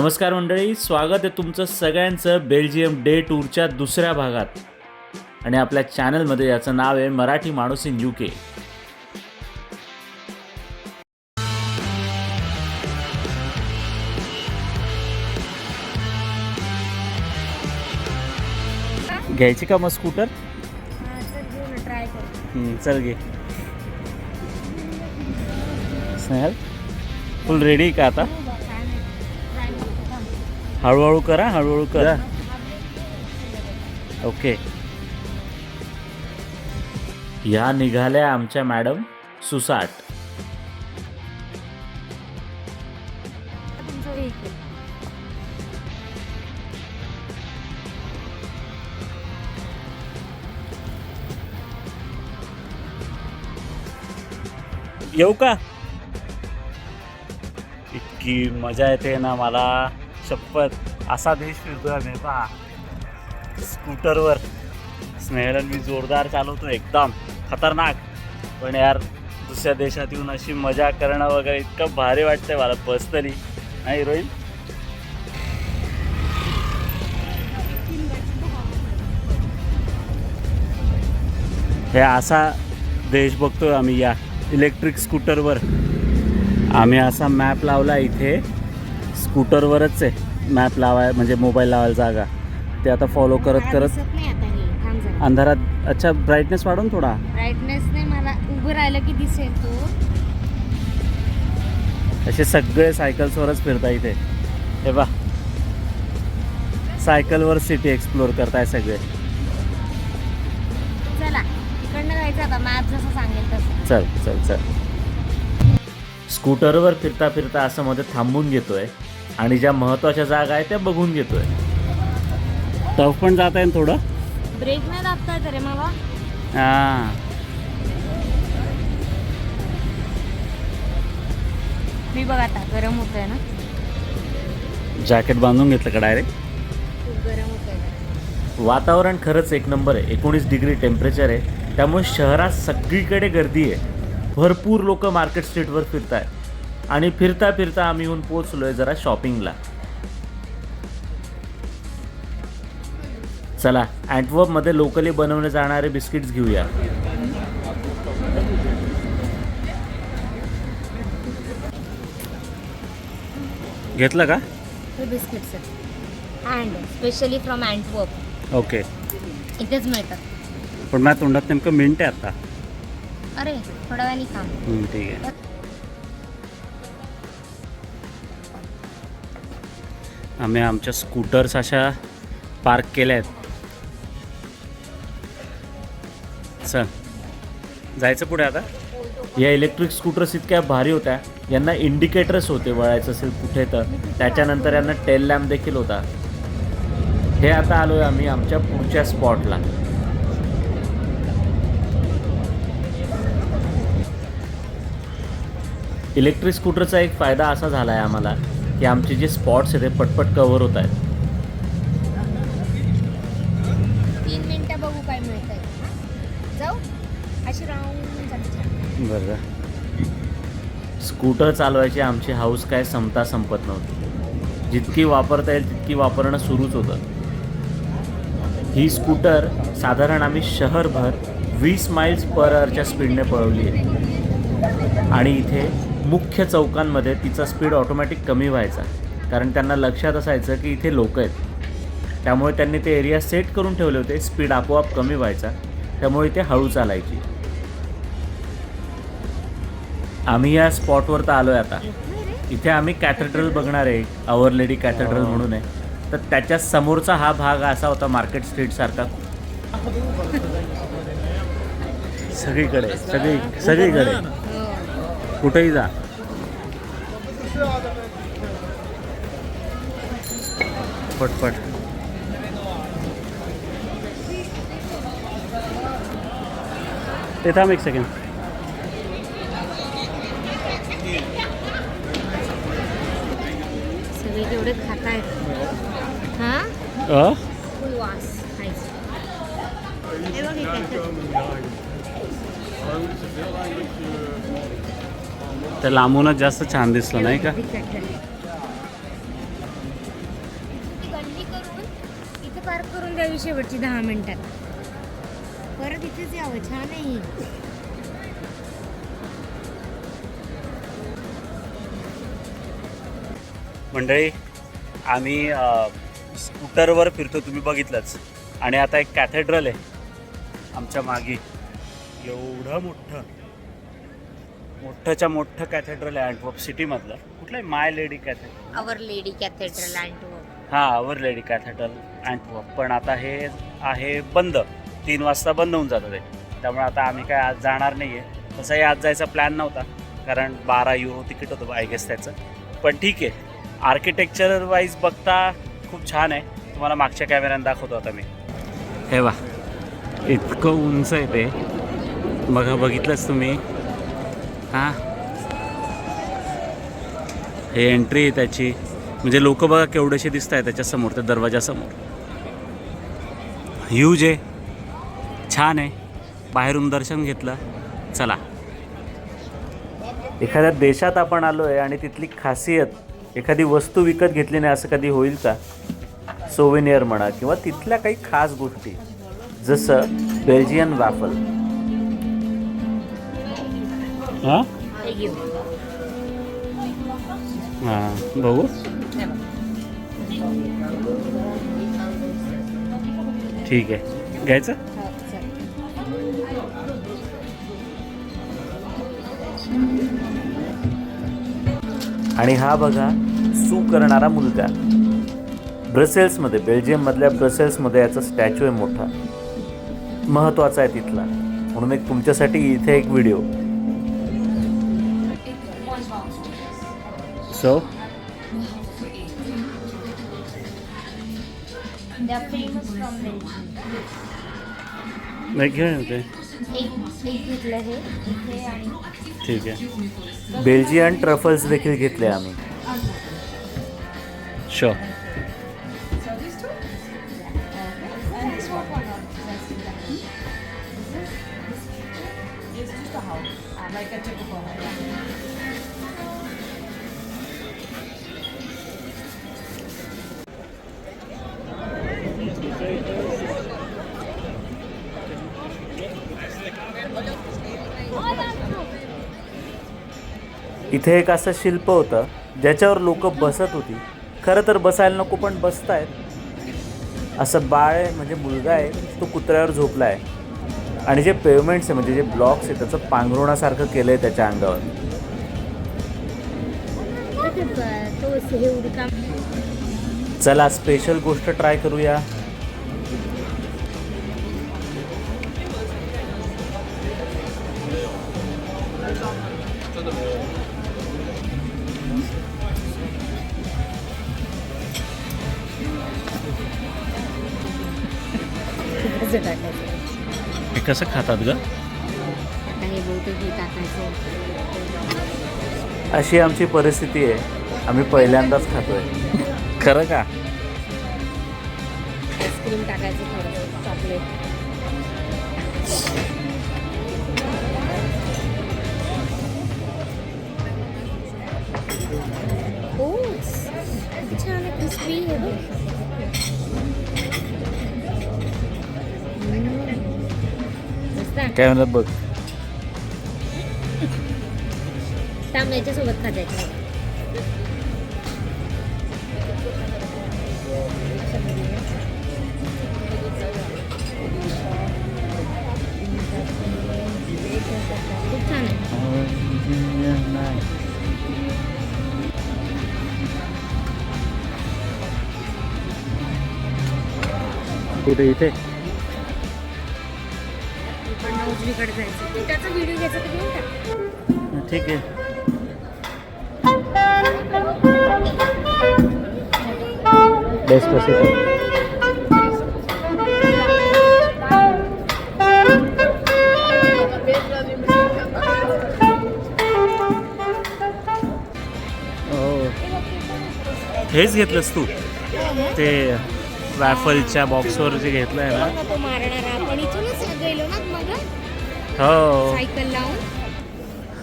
नमस्कार मंडळी स्वागत आहे तुमचं सगळ्यांचं बेल्जियम डे टूरच्या दुसऱ्या भागात. आणि आपल्या चॅनलमध्ये याचं नाव आहे मराठी माणूस इन यू के. घ्यायची का मग स्कूटर? चल घे स्नेहल फुल रेडी का आता? हळूहळू करा हळूहळू करा. ओके. या निघाल्या आमच्या मॅडम सुसाट. येऊ का? इतकी मजा येते ना मला. शपथ असा देश फिरतोय आम्ही. पहा. स्कूटरवर स्नेहलन मी जोरदार चालवतो एकदम. खतरनाक. पण यार दुसऱ्या देशात येऊन अशी मजा करणं वगैरे इतकं भारी वाटतंय मला पर्सनली नाही रोहित? हे असा देश बघतोय आम्ही या इलेक्ट्रिक स्कूटरवर आम्ही असा मॅप लावला इथे. स्कूटरवरच आहे. मॅप लावाय म्हणजे मोबाईल लावायला जागा. ते आता फॉलो करत करत दिसत नाही आता हे. थांब जरा. अंधारात अच्छा ब्राईटनेस वाढून थोडा. ब्राईटनेस नाही मला उभं राहिलं की दिसेल तो. असे सगळे सायकल्सवरच फिरता इथे. हे बा सायकलवर सिटी एक्सप्लोर करताय सगळे. चला इकडनं जायचं आता. मॅप जसं सांगेल तसं. चल चल चल. स्कूटरवर फिरता फिरता असं मध्ये थांबून घेतोय. आणि ज्या महत्त्वाच्या जागा आहेत त्या बघून घेतोय. टफ पण जात आहे ना थोडं? ब्रेक नाही दाबता येत रे मला हां. मी बघ आता गरम होत आहे ना? जॅकेट बांधून घेतलं का डायरेक्ट खूप गरम होत आहे वातावरण खरंच एक नंबर आहे. एकोणीस डिग्री टेम्परेचर आहे. त्यामुळे शहरात सगळीकडे गर्दी आहे. भरपूर लोक मार्केट स्ट्रीटवर फिरत आहेत आणि फिरता फिरता आम्ही येऊन पोचलो आहे जरा शॉपिंगला. चला अँटवर्पमध्ये लोकली बनवले जाणारे बिस्किट्स घेऊया. घेतलं का? Biscuits and specially from Antwerp okay इथेच मिळतात. पण माझ्या तोंडात नेमकं मिनिट आहे आता. अरे थोड्या वेळाने हम्म, ठीक आहे. आम्ही आमच्या स्कूटर्स अशा पार्क केल्या आहेत. चल जायचं पुढे आता? या इलेक्ट्रिक स्कूटर्स इतक्या भारी होत्या. यांना इंडिकेटर्स होते वळायचं असेल कुठे तर. त्याच्यानंतर यांना टेल लॅम्प देखील होता. हे आता आलो आहे आम्ही आमच्या पुढच्या स्पॉटला इलेक्ट्रिक स्कूटरचा एक फायदा असा झाला आहे आम्हाला. की आमचे जे स्पॉट्स आहेत ते पटपट कव्हर होत आहेत. तीन मिनिटं बघू काय मिळतंय. जाऊ. अशी राऊंड झाली. बरं. स्कूटर चालवायची आमची हाऊस काय संपता संपत नव्हती. जितकी वापरता येईल तितकी वापरणं सुरूच होतं. ही स्कूटर साधारण आम्ही शहरभर वीस माइल्स पर आवरच्या स्पीडने पळवली आहे. आणि इथे मुख्य चौकांमध्ये तिचा स्पीड ऑटोमॅटिक कमी व्हायचा. कारण त्यांना लक्षात असायचं की इथे लोक आहेत. त्यामुळे त्यांनी ते एरिया सेट करून ठेवले होते स्पीड आपोआप कमी व्हायचा. त्यामुळे इथे हळू चालायची. आम्ही या स्पॉटवर तर आलो आहे आता. इथे आम्ही कॅथेड्रल बघणार आहे आवर लेडी कॅथेड्रल म्हणून आहे. तर त्याच्या समोरचा हा भाग असा होता मार्केट स्ट्रीट सारखा. सगळीकडे सगळी सगळीकडे. कुठेही जा. पटपट. ते थांब एक सेकंड सगळे हा? फुल वास खायचं हे बघ इथे. ते लांबूनच जास्त छान दिसलं नाही का पार्क करून द्यावी शेवटची दहा मिनिटात परत इथेच यावं छान आहे. मंडळी आम्ही स्कूटरवर फिरतो तुम्ही बघितलंच आणि आता एक कॅथेड्रल आहे आमच्या मागे एवढं मोठं मोठंच्या मोठं कॅथेड्रल आहे अँटवर्प सिटीमधलं कुठलं आहे my lady cathedral our lady cathedral and हां आवर लेडी कॅथेड्रल अँटवर्प पण आता हे आहे बंद. तीन वाजता बंद होऊन जातं ते. त्यामुळे आता आम्ही काय आज जाणार नाही आहे तसाही आज जायचा प्लॅन नव्हता. कारण बारा युरो तिकीट होतं आय गेस त्याचं. पण ठीक आहे. आर्किटेक्चर वाईज बघता खूप छान आहे. तुम्हाला मागच्या कॅमेऱ्यानं दाखवतो आता मी. हे वा इतकं उंच आहे ते. बघा बघितलंच तुम्ही. हां. हे एंट्री आहे त्याची. म्हणजे लोक बघा केवढेसे दिसत आहे त्याच्यासमोर त्या दरवाजासमोर ह्यूज आहे. छान आहे. बाहेरून दर्शन घेतलं. चला. एखाद्या देशात आपण आलो आहे आणि तिथली खासियत एखादी वस्तू विकत घेतली नाही असं कधी होईल का? सोविनियर म्हणा किंवा तिथल्या काही खास गोष्टी. जसं बेल्जियन वॅफल हां? हां बघू. ठीक आहे. घ्यायचं? आणि हा बघा सू करणारा मुलगा. ब्रसेल्समध्ये बेल्जियममधल्या ब्रसेल्समध्ये याचा स्टॅच्यू आहे मोठा. महत्त्वाचा आहे तिथला. म्हणून एक तुमच्यासाठी इथे एक video. So They are famous from Belgium. घेऊन येते एक एक घेतलं हे इथे आणि ठीक आहे बेल्जियन ट्रफल्स देखील घेतले आम्ही. शो इथे एक असं शिल्प होतं ज्याच्यावर लोक बसत होती. खरं तर बसायला नको पण बसतायत. असं बाळ आहे म्हणजे मुलगा आहे तो कुत्र्यावर झोपला आहे आणि जे पेवमेंट्स आहे म्हणजे जे ब्लॉक्स आहे त्याचं पांघरुणासारखं केलं आहे त्याच्या अंगावर. चला स्पेशल गोष्ट ट्राय करूया. कसं टाकायचं? हे कसं खातात ग? आता हे बहुतेक हे टाकायचं. अशी आमची परिस्थिती आहे. आम्ही पहिल्यांदाच खातोय. खरं का? आईस्क्रीम टाकायचं थोडंसं काय म्हणतात बघ सामन्याच्या सोबत खाजायचं कुठे इथे उजवीकडे जायचं. तू त्याचा व्हिडिओ घ्यायचा तर घेऊन टाक. ठीक आहे. हेच घेतलंस तू? ते रॅफलच्या बॉक्सवर जे घेतलं आहे ना हो. सायकल लावून?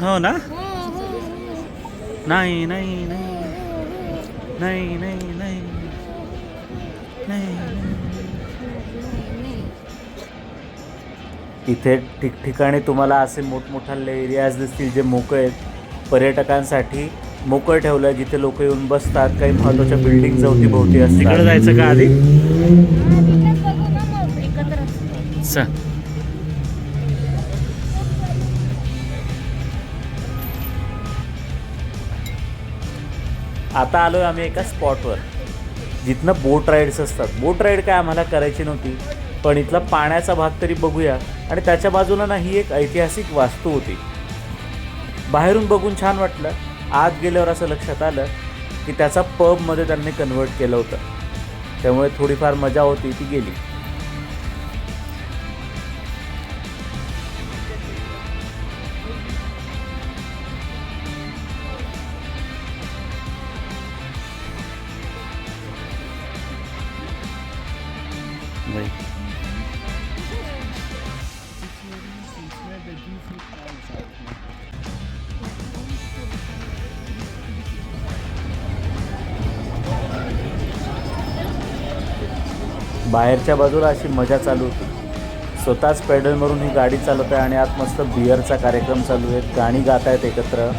हो ना? हो, हो, हो. नाही नाही नाही. नाही नाही नाही. नाही इथे ठिकठिकाणी तुम्हाला असे मोठमोठाले एरियाज दिसतील जे मोकळे आहेत. पर्यटकांसाठी मोकळ ठेवलं आहे जिथे लोक येऊन बसतात. काही महत्त्वाच्या बिल्डिंग अवतीभोवती तिकडे असतात. जायचं का आधी? तिकडेच चा आता आलो आहे आम्ही एका स्पॉटवर जिथनं बोट राईड्स असतात. बोट राईड काय आम्हाला करायची नव्हती पण इथला पाण्याचा भाग तरी बघूया. आणि त्याच्या बाजूला ना ही एक ऐतिहासिक वास्तू होती. बाहेरून बघून छान वाटलं. आत गेल्यावर असं लक्षात आलं की त्याचा पबमध्ये त्यांनी कन्वर्ट केलं होतं. त्यामुळे थोडीफार मजा होती ती गेली. Oui. बाहेरच्या बाजूला अशी मजा चालू होती. स्वतःच पेडल मारून ही गाडी चालवत आहे आणि आत मस्त बिअरचा कार्यक्रम चालू आहे. गाणी गात आहेत एकत्र.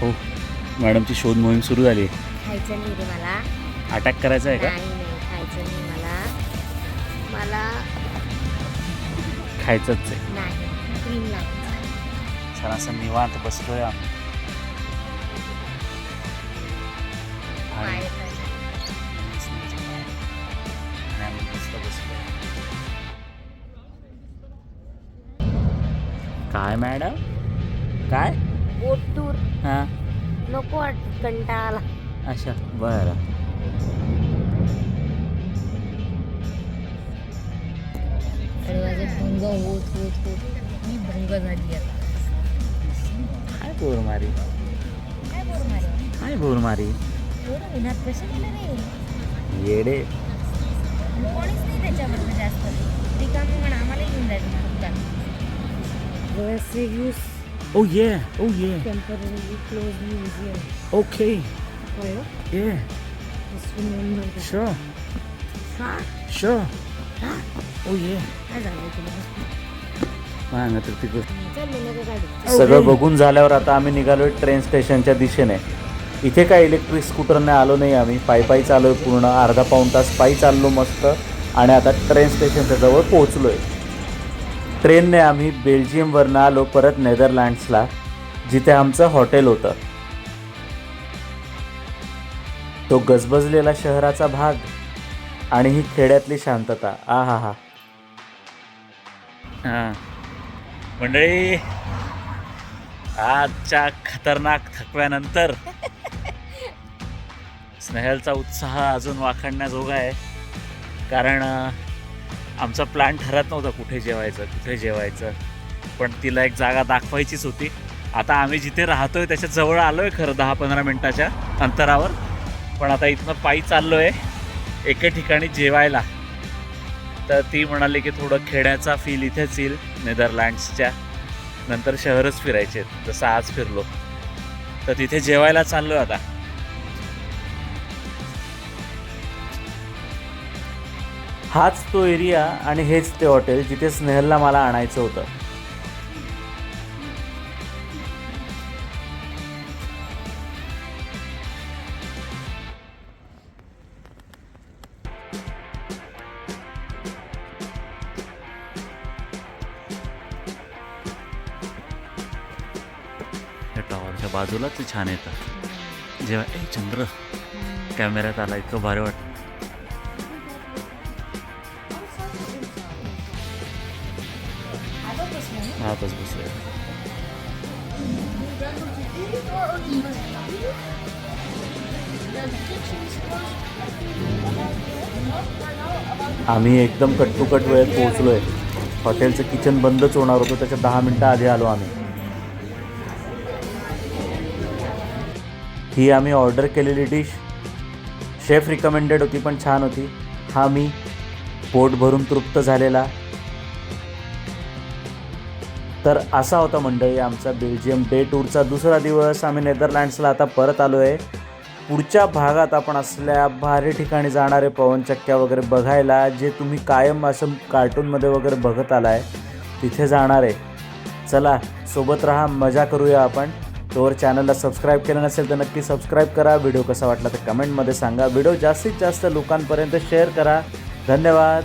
हो मॅडमची शोध मोहीम सुरू झाली खायचं नाही रे मला. अटॅक करायचा आहे का? नाही नाही खायचं नाही मला. मला खायचंच आहे. नाही क्रीम छान असं निवांत बसलोय आम्ही. आणि पाय कर. आणि आम्ही मस्त बसलोय. काय मॅडम? काय? बोट हां. नको वाट कंटाळा अच्छा. बरं. आणि माझे भंग होत होत होत. मी भंग झाली आता. काय बोर मारी? काय बोल मारे? काय बोर मारी? एवढं उन्हात कशा गेलं रे? येडे. कोणीच नाही त्याच्याबद्दल जास्त. रिकामी म्हणा आम्हाला घेऊन जायचं फक्त गोव्याचे ओ ये ओ ये टेंपररी क्लोज म्युझियम ओके कळलं ये शुअर हा शुअर ओ ये काय झालं तुला सांगा तर तिकडं चल मी नका गाडी सगळं बघून झाल्यावर आता आम्ही निघालोय ट्रेन स्टेशनच्या दिशेने. इथे काय इलेक्ट्रिक स्कूटरने आलो नाही आम्ही. पायी पायी चाललोय पूर्ण. अर्धा पाऊण तास पायी चाललो मस्त. आणि आता ट्रेन स्टेशनच्या जवळ पोहोचलोय. ट्रेनने आम्ही बेल्जियमवरनं आलो परत नेदरलँड्सला जिथे आमचं हॉटेल होतं. तो गजबजलेला शहराचा भाग आणि ही खेड्यातली शांतता. आ हा हा. हां. मंडळी आजच्या खतरनाक थकव्यानंतर स्नेहलचा उत्साह अजून वाखाणण्याजोगा आहे. कारण आमचा प्लॅन ठरत नव्हता कुठे जेवायचं कुठे जेवायचं. पण तिला एक जागा दाखवायचीच होती. आता आम्ही जिथे राहतोय त्याच्याजवळ आलोय खरं दहा पंधरा मिनिटाच्या अंतरावर. पण आता इथनं पायी चाललोय. एके ठिकाणी जेवायला. तर ती म्हणाली की थोडं खेड्याचा फील इथेच येईल नेदरलँड्सच्या. नंतर शहरच फिरायचे आहेत, जसं आज फिरलो. तर तिथे जेवायला चाललो आता. हाच तो एरिया आणि हेच ते हॉटेल जिथे स्नेहलला मला आणायचं होतं. बाजूलाच छान येतं जेव्हा ए चंद्र कॅमेऱ्यात आला इतकं भारी वाटतं. आतच बसले आम्ही एकदम कट्टुकट वेळेत पोहोचलोय. हॉटेलचं किचन बंदच होणार होतं त्याच्या दहा मिनटं आधी आलो आम्ही. ही आम्ही ऑर्डर केलेली डिश शेफ रिकमेंडेड होती पण छान होती. हा मी पोट भरून तृप्त झालेला. तर असा होता मंडळी आमचा बेल्जियम डे टूरचा दुसरा दिवस. आम्ही नेदरलँड्सला आता परत आलो आहे पुढच्या भागात आपण असल्या भारी ठिकाणी जाणारे पवनचक्क्या वगैरे बघायला जे तुम्ही कायम असं कार्टूनमध्ये वगैरे बघत आलाय तिथे जाणार आहे. चला सोबत राहा मजा करूया आपण. तोवर चॅनलला सबस्क्राईब केलं नसेल तर नक्की सबस्क्राईब करा. व्हिडिओ कसा वाटला तर कमेंटमध्ये सांगा. व्हिडिओ जास्तीत जास्त लोकांपर्यंत शेअर करा. धन्यवाद.